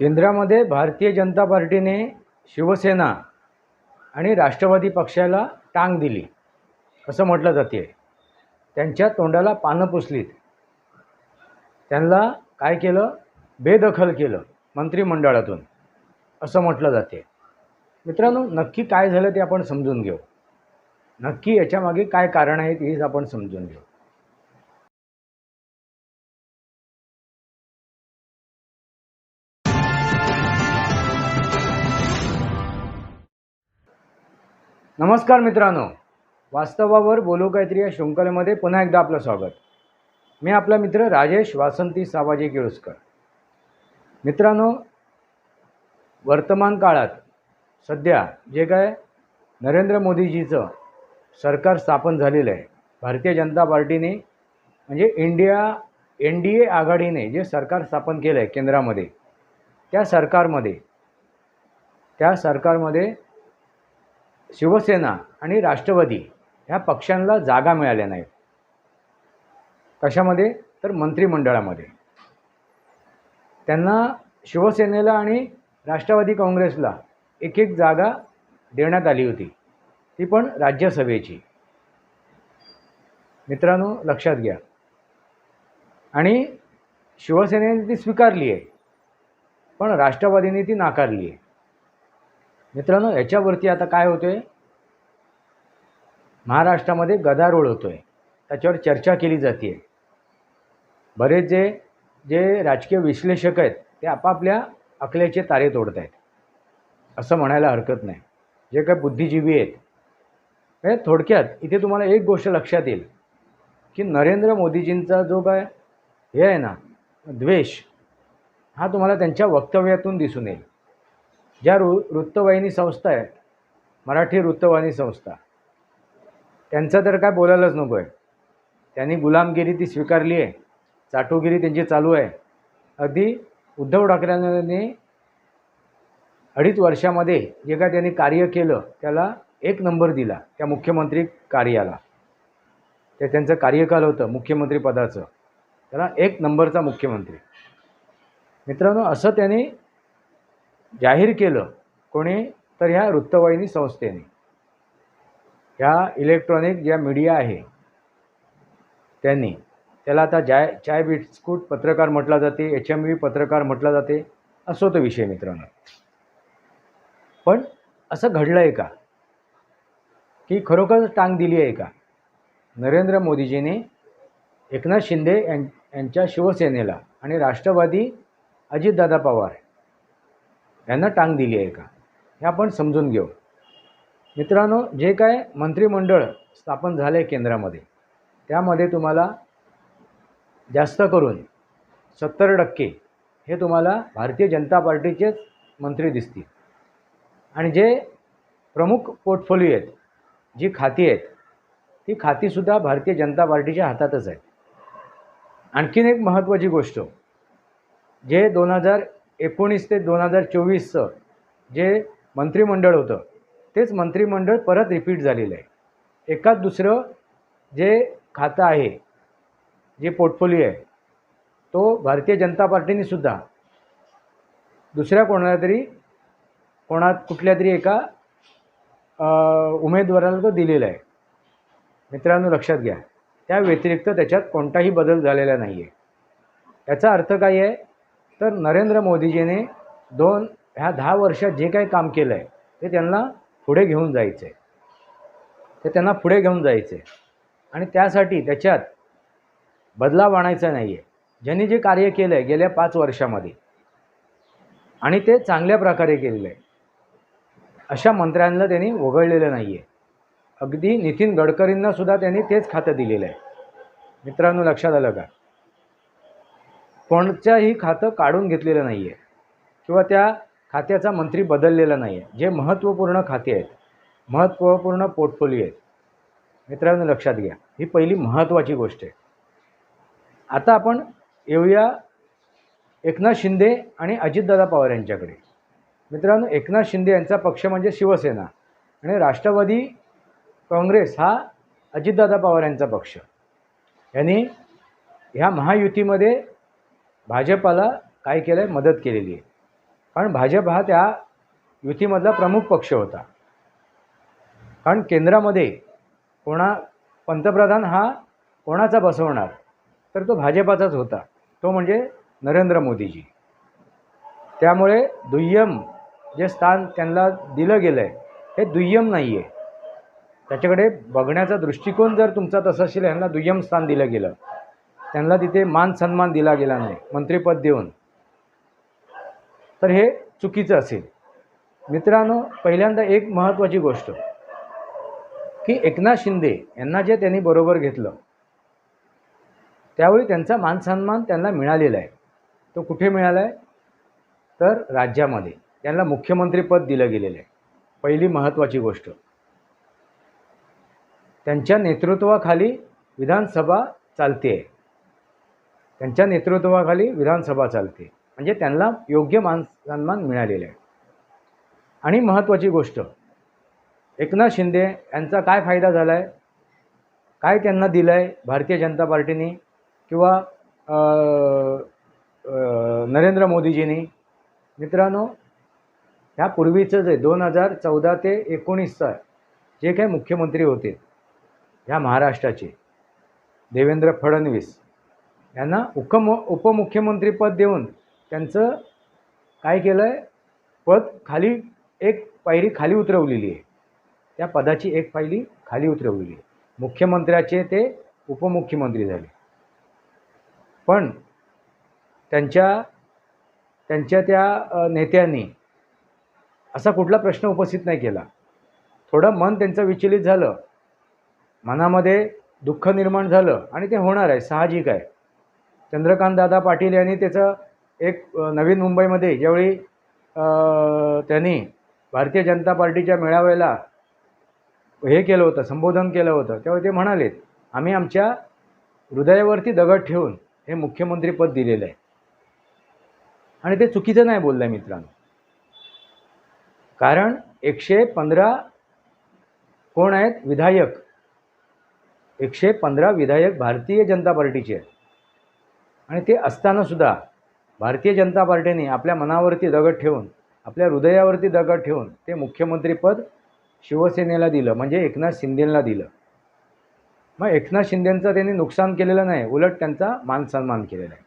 केंद्रामध्ये भारतीय जनता पार्टीने शिवसेना आणि राष्ट्रवादी पक्षाला टांग दिली. असं म्हटलं जाते. त्यांच्या तोंडाला पानं पुसलीत. त्यांना काय केलं? बेदखल केलं मंत्रिमंडळातून. असं म्हटलं जाते. मित्रांनो नक्की काय झालं ते आपण समजून घेऊ. नक्की याच्यामागे काय कारण आहेत हेच आपण समजून घेऊ. नमस्कार मित्रांनो. वास्तवावर बोलो काहीतरी या शृंखलेमध्ये पुन्हा एकदा आपलं स्वागत. मी आपला मित्र राजेश वासंती सावाजी केळुसकर मित्रांनो वर्तमान काळात सध्या जे काय नरेंद्र मोदीजीचं सरकार स्थापन झालेलं आहे भारतीय जनता पार्टीने म्हणजे इंडिया एन डी ए आघाडीने जे सरकार स्थापन केलं आहे केंद्रामध्ये त्या सरकारमध्ये त्या सरकारमध्ये शिवसेना आणि राष्ट्रवादी ह्या पक्षांना जागा मिळाल्या नाहीत. कशामध्ये? तर मंत्रिमंडळामध्ये. त्यांना शिवसेनेला आणि राष्ट्रवादी काँग्रेसला एक एक जागा देण्यात आली होती. ती पण राज्यसभेची. मित्रांनो लक्षात घ्या. आणि शिवसेनेने ती स्वीकारली आहे. पण राष्ट्रवादीने ती नाकारली आहे. मित्रांनो याच्यावरती आता काय होतं आहे महाराष्ट्रामध्ये गदारोळ होतो आहे त्याच्यावर चर्चा केली जाते बरेच जे जे राजकीय विश्लेषक आहेत ते आपापल्या अकल्याचे तारे तोडत आहेत असं म्हणायला हरकत नाही. जे काही बुद्धिजीवी आहेत म्हणजे थोडक्यात इथे तुम्हाला एक गोष्ट लक्षात येईल की नरेंद्र मोदीजींचा जो काय हे आहे ना द्वेष हा तुम्हाला त्यांच्या वक्तव्यातून दिसून येईल. ज्या वृ वृत्तवाहिनी संस्था आहेत मराठी वृत्तवाहिनी संस्था त्यांचं तर काय बोलायलाच नको आहे. त्यांनी गुलामगिरी ती स्वीकारली आहे चाटोगिरी त्यांची चालू आहे. अगदी उद्धव ठाकरेंनी अडीच वर्षामध्ये जे काय त्यांनी कार्य केलं त्याला एक नंबर दिला त्या मुख्यमंत्री कार्याला. ते त्यांचं कार्यकाल होतं मुख्यमंत्रीपदाचं त्याला एक नंबरचा मुख्यमंत्री. मित्रांनो असं त्यांनी जाहीर केलं कोणी? तर ह्या वृत्तवाहिनी संस्थेने. ह्या इलेक्ट्रॉनिक ज्या मीडिया आहे त्यांनी. त्याला आता जाय चाय बिस्कूट पत्रकार म्हटला जाते एच एम व्ही पत्रकार म्हटला जाते असो तो विषय मित्रांनो. पण असं घडलं आहे का? की खरोखर टांग दिली आहे का? नरेंद्र मोदीजीने एकनाथ शिंदे यां यांच्या शिवसेनेला आणि राष्ट्रवादी अजितदादा पवार यांना टांग दिली आहे का? हे आपण समजून घेऊ. मित्रांनो जे काय मंत्रिमंडळ स्थापन झालं आहे केंद्रामध्ये त्यामध्ये तुम्हाला जास्त करून सत्तर टक्के हे तुम्हाला भारतीय जनता पार्टीचेच मंत्री दिसतील. आणि जे प्रमुख पोर्टफोलिओ आहेत जी खाती आहेत ती खातीसुद्धा भारतीय जनता पार्टीच्या हातातच आहेत. आणखीन एक महत्त्वाची गोष्ट जे दोन हजार एकोणीस ते दोन हजार चोवीसचं जे मंत्रिमंडळ होतं तेच मंत्रिमंडळ परत रिपीट झालेलं आहे. एकाच दुसरं जे खातं आहे जे पोर्टफोलिओ आहे तो भारतीय जनता पार्टीने सुद्धा दुसऱ्या कोणाला तरी कोणात कुठल्या तरी एका उमेदवाराला तो दिलेला आहे. मित्रांनो लक्षात घ्या. त्या व्यतिरिक्त त्याच्यात कोणताही बदल झालेला नाही आहे याचा अर्थ काय आहे? तर नरेंद्र मोदीजीने दोन ह्या दहा वर्षात जे काही काम केलं आहे ते त्यांना पुढे घेऊन जायचं आहे ते त्यांना पुढे घेऊन जायचं आहे आणि त्यासाठी त्याच्यात बदलाव आणायचा नाही आहे ज्यांनी जे कार्य केलं आहे गेल्या पाच वर्षामध्ये आणि ते चांगल्या प्रकारे केलेलं आहे अशा मंत्र्यांना त्यांनी वगळलेलं नाही आहे अगदी नितीन गडकरींनासुद्धा त्यांनी तेच खातं दिलेलं आहे मित्रांनो लक्षात आलं का? कोणत्याही खातं काढून घेतलेलं नाही आहे किंवा त्या खात्याचा मंत्री बदललेला नाही आहे जे महत्त्वपूर्ण खाते आहेत महत्त्वपूर्ण पोर्टफोलिओ आहेत. मित्रांनो लक्षात घ्या. ही पहिली महत्त्वाची गोष्ट आहे. आता आपण येऊया एकनाथ शिंदे आणि अजितदादा पवार यांच्याकडे. मित्रांनो एकनाथ शिंदे यांचा पक्ष म्हणजे शिवसेना आणि राष्ट्रवादी काँग्रेस हा अजितदादा पवार यांचा पक्ष. यांनी ह्या महायुतीमध्ये भाजपाला काय केलं आहे मदत केलेली आहे. कारण भाजप हा त्या युतीमधला प्रमुख पक्ष होता. कारण केंद्रामध्ये कोणा पंतप्रधान हा कोणाचा बसवणार? तर तो भाजपाचाच होता. तो म्हणजे नरेंद्र मोदीजी. त्यामुळे दुय्यम जे स्थान त्यांना दिलं गेलं आहे हे दुय्यम नाही आहे त्याच्याकडे बघण्याचा दृष्टिकोन जर तुमचा तसा असेल ह्यांना दुय्यम स्थान दिलं गेलं. त्यांना तिथे मान सन्मान दिला गेला नाही मंत्रिपद देऊन. तर हे चुकीचं असेल. मित्रांनो पहिल्यांदा एक महत्त्वाची गोष्ट की एकनाथ शिंदे यांना जे त्यांनी बरोबर घेतलं त्यावेळी त्यांचा मानसन्मान त्यांना मिळालेला आहे. तो कुठे मिळाला आहे? तर राज्यामध्ये. त्यांना मुख्यमंत्रीपद दिलं गेलेलं आहे. पहिली महत्त्वाची गोष्ट. त्यांच्या नेतृत्वाखाली विधानसभा चालते. आहे त्यांच्या नेतृत्वाखाली विधानसभा चालते. म्हणजे त्यांना योग्य मान सन्मान मिळालेला आहे. आणि महत्त्वाची गोष्ट एकनाथ शिंदे यांचा काय फायदा झाला आहे काय त्यांना दिलं आहे भारतीय जनता पार्टीने? किंवा नरेंद्र मोदीजींनी? मित्रांनो ह्या पूर्वीचं जे दोन हजार चौदा ते एकोणीसचा जे काही मुख्यमंत्री होते ह्या महाराष्ट्राचे देवेंद्र फडणवीस यांना उकम उपमुख्यमंत्रीपद देऊन त्यांचं काय केलं आहे पद खाली एक पायरी खाली उतरवलेली आहे. त्या पदाची एक पायरी खाली उतरवलेली आहे. मुख्यमंत्र्याचे ते उपमुख्यमंत्री झाले. पण त्यांच्या त्यांच्या त्या नेत्यांनी असा कुठला प्रश्न उपस्थित नाही केला. थोडं मन त्यांचं विचलित झालं. मनामध्ये दुःख निर्माण झालं आणि ते होणार आहे साहजिक आहे. चंद्रकांत दादा पाटील यांनी त्याचं एक नवीन मुंबईमध्ये ज्यावेळी त्यांनी भारतीय जनता पार्टीच्या मेळाव्याला हे केलं होतं संबोधन केलं होतं तेव्हा ते म्हणालेत आम्ही आमच्या हृदयावरती दगड ठेवून हे मुख्यमंत्रीपद दिलेलं आहे. आणि ते चुकीचं नाही बोललं आहे मित्रांनो. कारण एकशे पंधरा कोण आहेत? विधायक. एकशे पंधरा विधायक भारतीय जनता पार्टीचे आहेत. आणि ते असतानासुद्धा भारतीय जनता पार्टीने आपल्या मनावरती दगड ठेवून आपल्या हृदयावरती दगड ठेवून ते मुख्यमंत्रीपद शिवसेनेला दिलं म्हणजे एकनाथ शिंदेला दिलं. मग एकनाथ शिंदेंचं त्यांनी नुकसान केलेलं नाही उलट त्यांचा मानसन्मान केलेला आहे.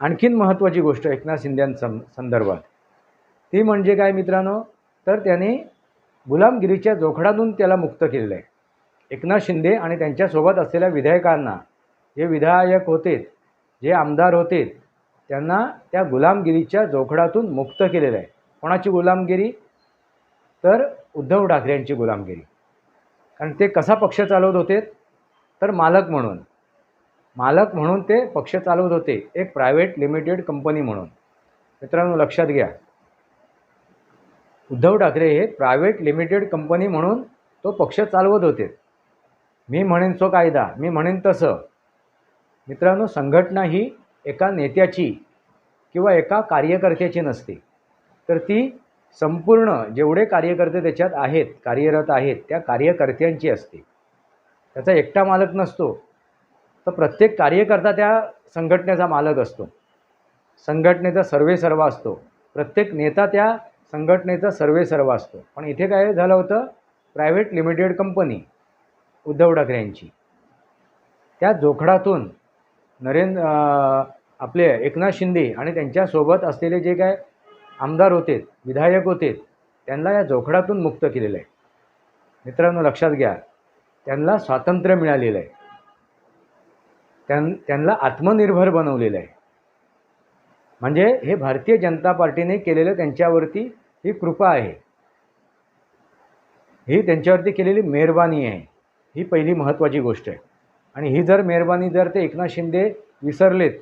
आणखीन महत्त्वाची गोष्ट एकनाथ शिंदेसं संदर्भात ती म्हणजे काय मित्रांनो? तर त्याने गुलामगिरीच्या जोखडातून त्याला मुक्त केलेलं आहे. एकनाथ शिंदे आणि त्यांच्यासोबत असलेल्या विधायकांना जे विधायक होते जे आमदार होते त्यांना त्या गुलामगिरीच्या जोखडातून मुक्त केलेलं आहे. कोणाची गुलामगिरी? तर उद्धव ठाकरे यांची गुलामगिरी. कारण ते कसा पक्ष चालवत होते? तर मालक म्हणून. मालक म्हणून ते पक्ष चालवत होते. एक प्रायव्हेट लिमिटेड कंपनी म्हणून. मित्रांनो लक्षात घ्या. उद्धव ठाकरे हे प्रायव्हेट लिमिटेड कंपनी म्हणून तो पक्ष चालवत होते. मी म्हणेन तो कायदा मी म्हणेन तसं. मित्रांनो संघटना ही एका नेत्याची किंवा एका कार्यकर्त्याची नसते. तर ती संपूर्ण जेवढे कार्यकर्ते त्याच्यात आहेत कार्यरत आहेत त्या कार्यकर्त्यांची असते. त्याचा एकटा मालक नसतो. तर प्रत्येक कार्यकर्ता त्या संघटनेचा मालक असतो. संघटनेचा सर्वे सर्व असतो. प्रत्येक नेता त्या संघटनेचा सर्वे सर्व असतो. पण इथे काय झालं होतं? Private limited company Uddhav Thackeray यांची त्या जोखडातून नरेंद्र आपले एकनाथ शिंदे आणि त्यांच्यासोबत असलेले जे काय आमदार होते विधायक होते त्यांना या जोखडातून मुक्त केलेलं आहे. मित्रांनो लक्षात घ्या त्यांना स्वातंत्र्य मिळालेलं आहे. त्यां त्यांना आत्मनिर्भर बनवलेलं आहे. म्हणजे हे भारतीय जनता पार्टीने केलेलं त्यांच्यावरती ही कृपा आहे. ही त्यांच्यावरती केलेली मेहरबानी आहे. ही पहिली महत्त्वाची गोष्ट आहे. आणि ही जर मेहरबानी जर ते एकनाथ शिंदे विसरलेत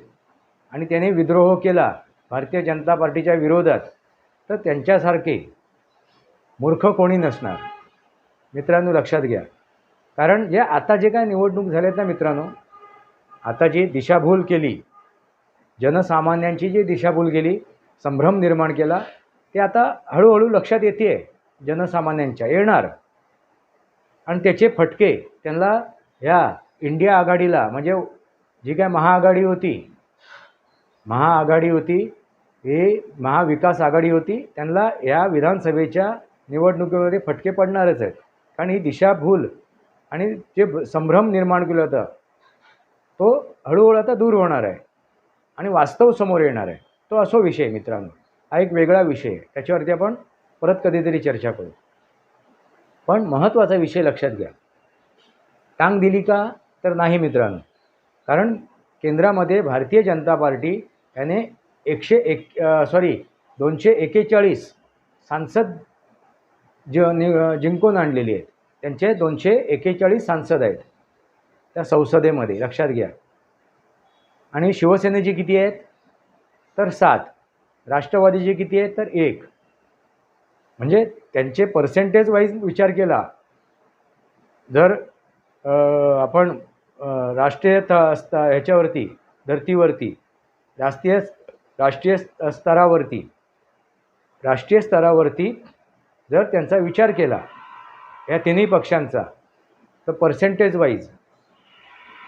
आणि त्याने विद्रोह केला भारतीय जनता पार्टीच्या विरोधात तर त्यांच्यासारखे मूर्ख कोणी नसणार? मित्रांनो लक्षात घ्या. कारण जे आता जे काय निवडणूक झाल्यात ना मित्रांनो आता जी दिशाभूल केली जनसामान्यांची जी दिशाभूल केली संभ्रम निर्माण केला ते आता हळूहळू लक्षात येते जनसामान्यांच्या येणार. आणि त्याचे फटके त्यांना ह्या इंडिया आघाडीला म्हणजे जी काय महाआघाडी होती महाआघाडी होती ही महाविकास आघाडी होती त्यांना या विधानसभेच्या निवडणुकीमध्ये फटके पडणारच आहेत. कारण ही दिशाभूल आणि जे संभ्रम निर्माण केलं होतं तो हळूहळू आता दूर होणार आहे आणि वास्तव समोर येणार आहे. तो असो विषय मित्रांनो. हा एक वेगळा विषय आहे. त्याच्यावरती आपण परत कधीतरी चर्चा करू. पण महत्त्वाचा विषय लक्षात घ्या. टांग दिली का? तर नाही मित्रांनो. कारण केंद्रामध्ये भारतीय जनता पार्टी याने एकशे एक सॉरी दोनशे एकेचाळीस सांसद ज नि जिंकून आणलेली आहेत. त्यांचे दोनशे एकेचाळीस सांसद आहेत. त्या संसदेमध्ये लक्षात घ्या. आणि शिवसेनेची किती आहेत? तर सात. राष्ट्रवादीचे किती आहेत? तर एक. म्हणजे त्यांचे पर्सेंटेज वाईज विचार केला जर आपण राष्ट्रीय त ह्याच्यावरती धर्तीवरती राष्ट्रीय राष्ट्रीय स्तरावरती. राष्ट्रीय स्तरावरती जर त्यांचा विचार केला या तिन्ही पक्षांचा तर पर्सेंटेज वाईज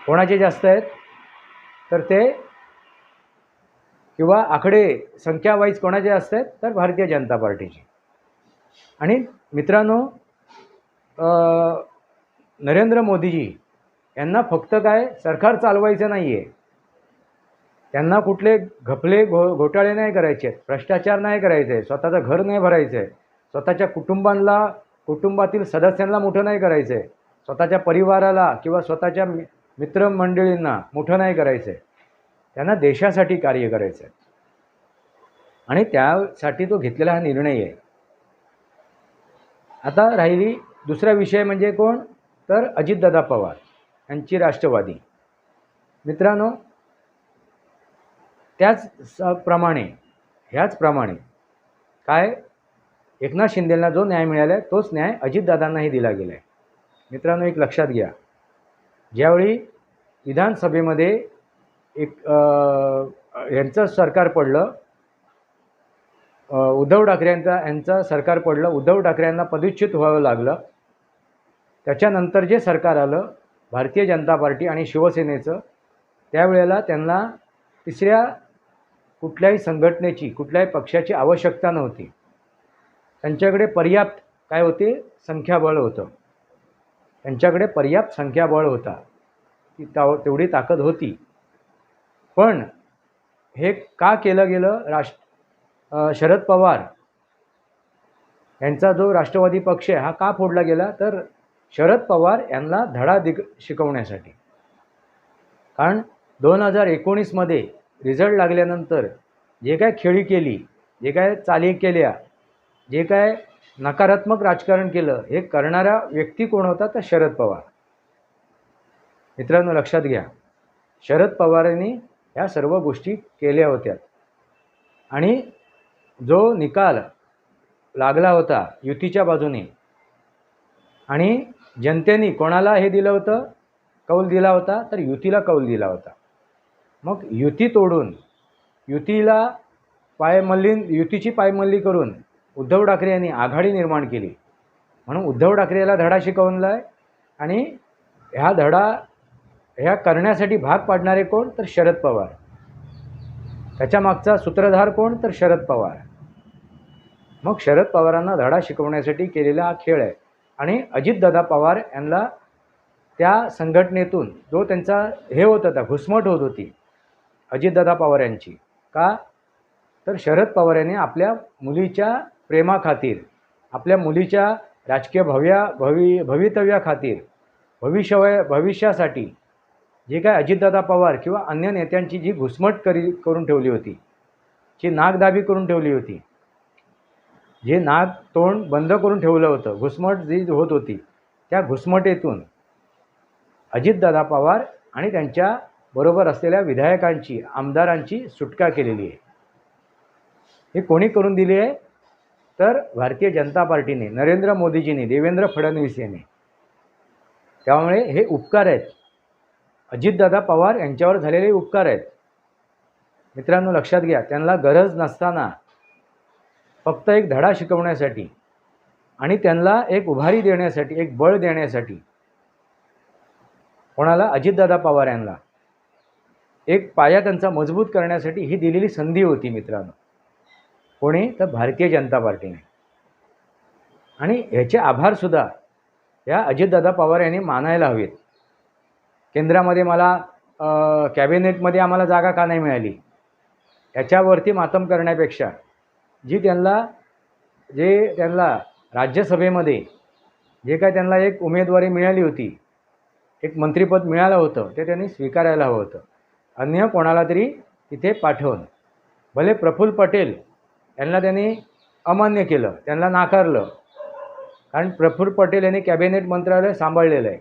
कोणाचे जास्त आहेत? तर ते किंवा आकडे संख्या वाईज कोणाचे जास्त आहेत? तर भारतीय जनता पार्टीचे. आणि मित्रांनो नरेंद्र मोदीजी यांना फक्त काय सरकार चालवायचं नाही आहे त्यांना कुठले घपले घो घोटाळे नाही करायचे. आहेत भ्रष्टाचार नाही करायचे. आहे स्वतःचं घर नाही भरायचं. आहे स्वतःच्या कुटुंबांना कुटुंबातील सदस्यांना मोठं नाही करायचं. आहे स्वतःच्या परिवाराला किंवा स्वतःच्या मि मित्रमंडळींना मोठं नाही करायचं. आहे त्यांना देशासाठी कार्य करायचं. आहे आणि त्यासाठी तो घेतलेला हा निर्णय आहे. आता राहिली दुसरा विषय म्हणजे कोण? तर अजितदादा पवार. यांची राष्ट्रवादी. मित्रांनो त्याच प्रमाणे ह्याचप्रमाणे काय एकनाथ शिंदेला जो न्याय मिळाला आहे तोच न्याय अजितदादांनाही दिला गेला आहे मित्रांनो एक लक्षात घ्या. ज्यावेळी विधानसभेमध्ये एक यांचं सरकार पडलं उद्धव ठाकरे यांचा यांचं सरकार पडलं उद्धव ठाकरे यांना पदच्युत व्हावं लागलं त्याच्यानंतर जे सरकार आलं भारतीय जनता पार्टी आणि शिवसेनेचं त्यावेळेला त्यांना तिसऱ्या कुठल्याही संघटनेची कुठल्याही पक्षाची आवश्यकता नव्हती. त्यांच्याकडे पर्याप्त काय होते? संख्याबळ होतं. त्यांच्याकडे पर्याप्त संख्याबळ होता. ती ताव तेवढी ताकद होती. पण हे का केलं गेलं? राष्ट्र शरद पवार यांचा जो राष्ट्रवादी पक्ष आहे हा का फोडला गेला? तर शरद पवार यांना धडा दिग शिकवण्यासाठी. कारण दोन हजार एकोणीसमध्ये रिझल्ट लागल्यानंतर जे काय खेळी केली जे काय चाली केल्या जे काय नकारात्मक राजकारण केलं हे करणारा व्यक्ती कोण होता तर शरद पवार. मित्रांनो लक्षात घ्या. शरद पवारांनी ह्या सर्व गोष्टी केल्या होत्या. आणि जो निकाल लागला होता युतीच्या बाजूने आणि जनतेने कोणाला हे दिलं होतं? कौल दिला होता? तर युतीला कौल दिला होता. मग युती तोडून युतीला पायमल्ली युतीची पायमल्ली करून उद्धव ठाकरे यांनी आघाडी निर्माण केली. म्हणून उद्धव ठाकरे याला धडा शिकवला आहे आणि ह्या धडा ह्या करण्यासाठी भाग पाडणारे कोण? तर शरद पवार. त्याच्या मागचा सूत्रधार कोण? तर शरद पवार. मग शरद पवारांना धडा शिकवण्यासाठी केलेला हा खेळ आहे. आणि अजितदादा पवार यांना त्या संघटनेतून जो त्यांचा हे होत होता घुसमट होत होती अजितदादा पवार यांची का? तर शरद पवार यांनी आपल्या मुलीच्या प्रेमाखातीर आपल्या मुलीच्या राजकीय भव्या भवि भवितव्याखातीर भविष्यवय भविष्यासाठी जे काय अजितदादा पवार किंवा अन्य नेत्यांची जी घुसमट करी करून ठेवली होती जी नागदाबी करून ठेवली होती जे नाक तोंड बंद करून ठेवलं होतं घुसमट जी होत होती त्या घुसमटेतून अजितदादा पवार आणि त्यांच्या बरोबर असलेल्या विधायकांची आमदारांची सुटका केलेली आहे. हे कोणी करून दिली आहे? तर भारतीय जनता पार्टीने नरेंद्र मोदीजींनी देवेंद्र फडणवीस यांनी. त्यामुळे हे उपकार आहेत. अजितदादा पवार यांच्यावर झालेले उपकार आहेत. मित्रांनो लक्षात घ्या त्यांना गरज नसताना फक्त एक धडा शिकवण्यासाठी आणि त्यांना एक उभारी देण्यासाठी एक बळ देण्यासाठी. कोणाला? अजितदादा पवार यांना. एक पाया त्यांचा मजबूत करण्यासाठी ही दिलेली संधी होती मित्रांनो. कोणी? तर भारतीय जनता पार्टीने. आणि ह्याचे आभारसुद्धा या अजितदादा पवार यांनी मानायला हवेत. केंद्रामध्ये मला कॅबिनेटमध्ये आम्हाला जागा का नाही मिळाली? याच्यावरती मातम करण्यापेक्षा जी त्यांना जे त्यांना राज्यसभेमध्ये जे काय त्यांना एक उमेदवारी मिळाली होती एक मंत्रिपद मिळालं होतं ते त्यांनी स्वीकारायला हवं होतं. अन्य कोणाला तरी तिथे पाठवून भले प्रफुल्ल पटेल यांना त्यांनी अमान्य केलं त्यांना नाकारलं कारण प्रफुल्ल पटेल यांनी कॅबिनेट मंत्रालय सांभाळलेलं आहे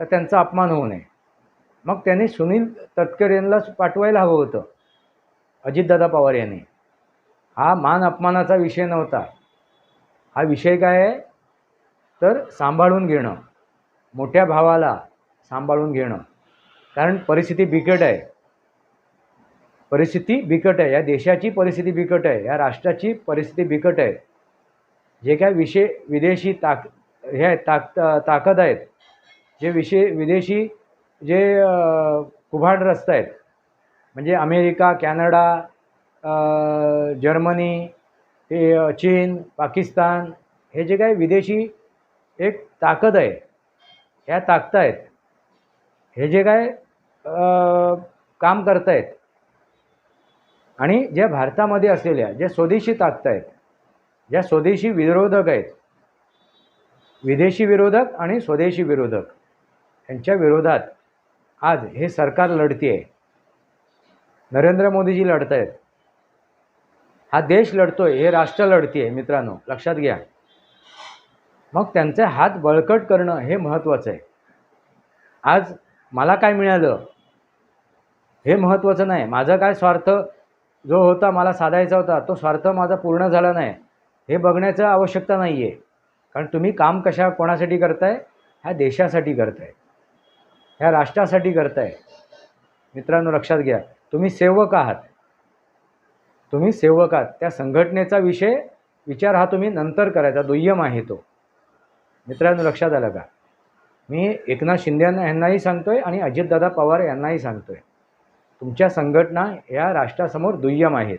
तर त्यांचा अपमान होऊ नये. मग त्यांनी सुनील तटकरे यांना पाठवायला हवं होतं अजितदादा पवार यांनी. हा मान अपमानाचा विषय नव्हता. हा विषय काय आहे? तर सांभाळून घेणं. मोठ्या भावाला सांभाळून घेणं. कारण परिस्थिती बिकट आहे. परिस्थिती बिकट आहे. या देशाची परिस्थिती बिकट आहे. या राष्ट्राची परिस्थिती बिकट आहे. जे काय विषय विदेशी ताक हे आहेत ताक ताकद आहेत. जे विषय विदेशी जे कुभाड रस्त आहेत. म्हणजे अमेरिका कॅनडा जर्मनी हे चीन पाकिस्तान हे जे काही विदेशी एक ताकद आहे ह्या ताकद आहेत हे जे काय काम करतायत आणि ज्या भारतामध्ये असलेल्या ज्या स्वदेशी ताकद आहेत ज्या स्वदेशी विरोधक आहेत विदेशी विरोधक आणि स्वदेशी विरोधक यांच्या विरोधात आज हे सरकार लढते आहे नरेंद्र मोदीजी लढत आहेत हा देश लढतोय हे राष्ट्र लढते आहे मित्रांनो लक्षात घ्या. मग त्यांचे हात बळकट करणं हे महत्त्वाचं आहे. आज मला काय मिळालं? हे महत्त्वाचं नाही. माझा काय स्वार्थ जो होता मला साधायचा होता तो स्वार्थ माझा पूर्ण झाला नाही. हे बघण्याचं आवश्यकता नाही आहे कारण तुम्ही काम कशा कोणासाठी करताय? ह्या देशासाठी करताय. ह्या राष्ट्रासाठी करताय. मित्रांनो लक्षात घ्या. तुम्ही सेवक आहात. तुम्ही सेवक आहात त्या संघटनेचा विषय विचार हा तुम्ही नंतर करायचा दुय्यम आहे तो. मित्रांनो लक्षात आलं का? मी एकनाथ शिंदे यांना यांनाही सांगतोय आणि अजितदादा पवार यांनाही सांगतोय. तुमच्या संघटना या राष्ट्रासमोर दुय्यम आहेत.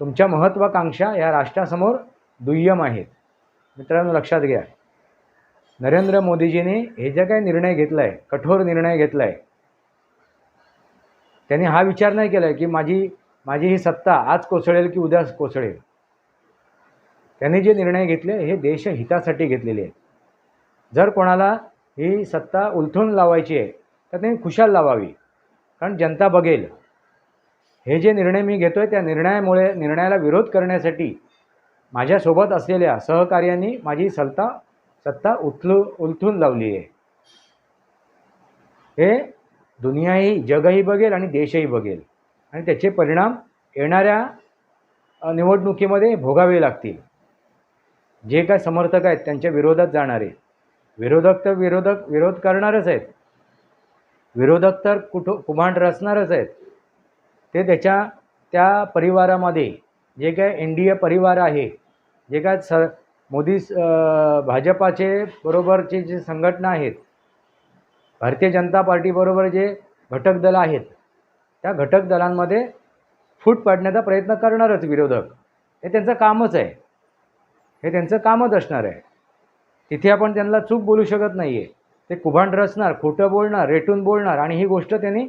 तुमच्या महत्त्वाकांक्षा या राष्ट्रासमोर दुय्यम आहेत. मित्रांनो लक्षात घ्या. नरेंद्र मोदीजींनी हे जे काही निर्णय घेतला आहे कठोर निर्णय घेतला आहे त्यांनी हा विचार नाही केला आहे की माझी माझी ही सत्ता आज कोसळेल की उद्या कोसळेल? त्यांनी जे निर्णय घेतले हे देशहितासाठी घेतलेले आहेत. जर कोणाला ही सत्ता उलथून लावायची आहे तर त्यांनी खुशाल लावावी. कारण जनता बघेल हे जे निर्णय मी घेतो आहे त्या निर्णयामुळे निर्णयाला विरोध करण्यासाठी माझ्यासोबत असलेल्या सहकार्यांनी माझी सत्ता सत्ता उथलू उलथून लावली आहे. हे दुनियाही जगही बघेल आणि देशही बघेल. आणि त्याचे परिणाम येणाऱ्या निवडणुकीमध्ये भोगावे लागतील. जे काय समर्थक आहेत त्यांच्या विरोधात जाणारे. विरोधक तर विरोधक विरोध करणारच आहेत. विरोधक तर कुठं कुमांड रचणारच आहेत. ते त्याच्या त्या परिवारामध्ये जे काय एन डी ए परिवार आहे जे काय स मोदी भाजपाचे बरोबरचे जे संघटना आहेत भारतीय जनता पार्टीबरोबर जे घटक दलं आहेत त्या घटक दलांमध्ये फूट पाडण्याचा प्रयत्न करणारच विरोधक. हे त्यांचं कामच आहे. हे त्यांचं कामच असणार आहे. तिथे आपण त्यांना चूक बोलू शकत नाही आहे ते कुभांड रचणार खोटं बोलणार रेटून बोलणार आणि ही गोष्ट त्यांनी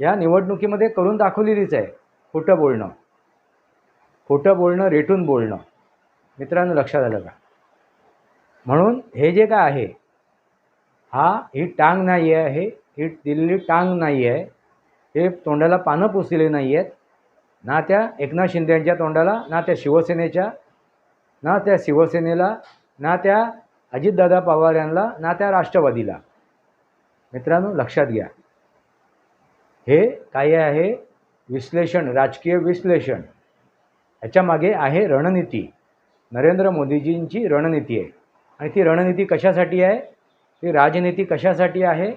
या निवडणुकीमध्ये करून दाखवलेलीच आहे. खोटं बोलणं. खोटं बोलणं रेटून बोलणं. मित्रांनो लक्षात आलं का? म्हणून हे जे काय आहे हा ही टांग नाही आहे हे ही दिलेली टांग नाही आहे हे तोंडाला पानं पुसलेली नाही आहेत ना त्या एकनाथ शिंदे यांच्या तोंडाला ना त्या शिवसेनेच्या ना त्या शिवसेनेला ना त्या अजितदादा पवार यांना ना त्या राष्ट्रवादीला. मित्रांनो लक्षात घ्या. हे काय आहे? विश्लेषण राजकीय विश्लेषण. ह्याच्यामागे आहे रणनीती. नरेंद्र मोदीजींची रणनीती आहे. आणि ती रणनीती कशासाठी आहे? ती राजनीती कशासाठी आहे?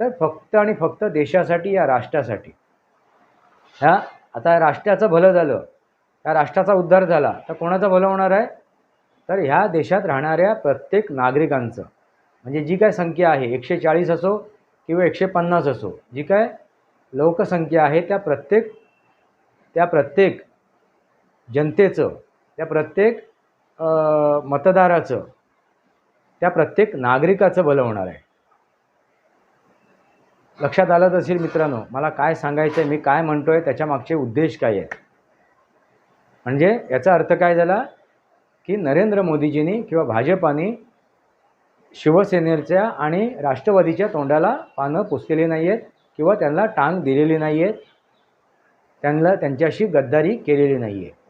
तर फक्त आणि फक्त देशासाठी या राष्ट्रासाठी. ह्या आता या राष्ट्राचं भलं झालं त्या राष्ट्राचा उद्धार झाला तर कोणाचं भलं होणार आहे? तर ह्या देशात राहणाऱ्या प्रत्येक नागरिकांचं. म्हणजे जी काय संख्या आहे एकशे चाळीस असो किंवा एकशे पन्नास असो जी काय लोकसंख्या आहे त्या प्रत्येक त्या प्रत्येक जनतेचं त्या प्रत्येक मतदाराचं त्या प्रत्येक नागरिकाचं भलं होणार आहे. लक्षात आलं असेल मित्रांनो मला काय सांगायचं आहे मी काय म्हणतो आहे त्याच्या मागचे उद्देश काय आहेत म्हणजे याचा अर्थ काय झाला की नरेंद्र मोदीजींनी किंवा भाजपाने शिवसेनेच्या आणि राष्ट्रवादीच्या तोंडाला पानं पुसलेली नाही आहेत किंवा त्यांना टांग दिलेली नाही आहेत त्यांना त्यांच्याशी गद्दारी केलेली नाही आहे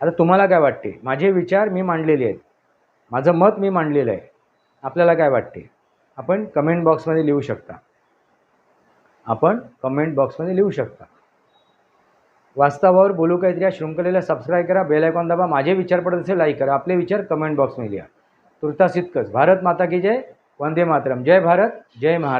आता तुम्हाला काय वाटते? माझे विचार मी मांडलेले आहेत. माझं मत मी मांडलेलं आहे. आपल्याला काय वाटते? आपण कमेंट बॉक्समध्ये लिहू शकता. आपण कमेंट बॉक्समध्ये लिहू शकता. वास्तवावर बोलू काहीतरी या शृंखलेला सबस्क्राईब करा बेल आयकॉन दाबा माझे विचार पडत असेल लाईक करा. आपले विचार कमेंट बॉक्समध्ये लिहा. तुर्तास इतकंच. भारत माता की जय वंदे मातरम. जय भारत जय महाराज